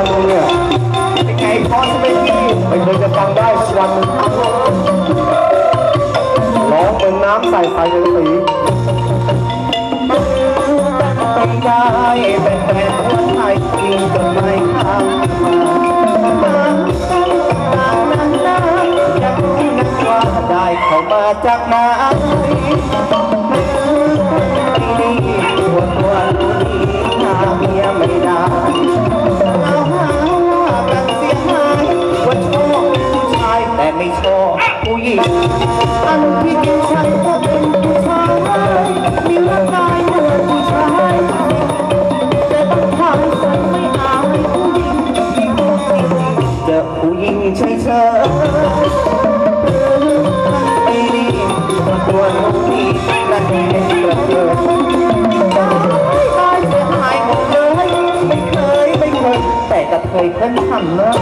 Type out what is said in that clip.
านมึงเนี่ยเป็นไงพอใช่ไหมพี่ไม่เคยจะฟังได้สักวันหนึ่งร้องเหมือนน้ำใส่ใส่เลยสีไม่ได้แต่แต่หัวใจกินจนไม่ข้ามมานั้นนะอยากรู้นักว่าได้เข้ามาจากไหนนี่ ผู้หญิงอันที่จริงฉันก็เป็นผู้ชายมีร่างกายเหมือนผู้ชายแต่บางครั้งฉันไม่อายผู้หญิงจอผู้หญิงเฉยๆไม่ดีตัวนี้นั่นเองเสริฐตายเสียหายหมดเลยไม่เคยไม่เคยแต่กระเทยเพิ่นทำเนอะ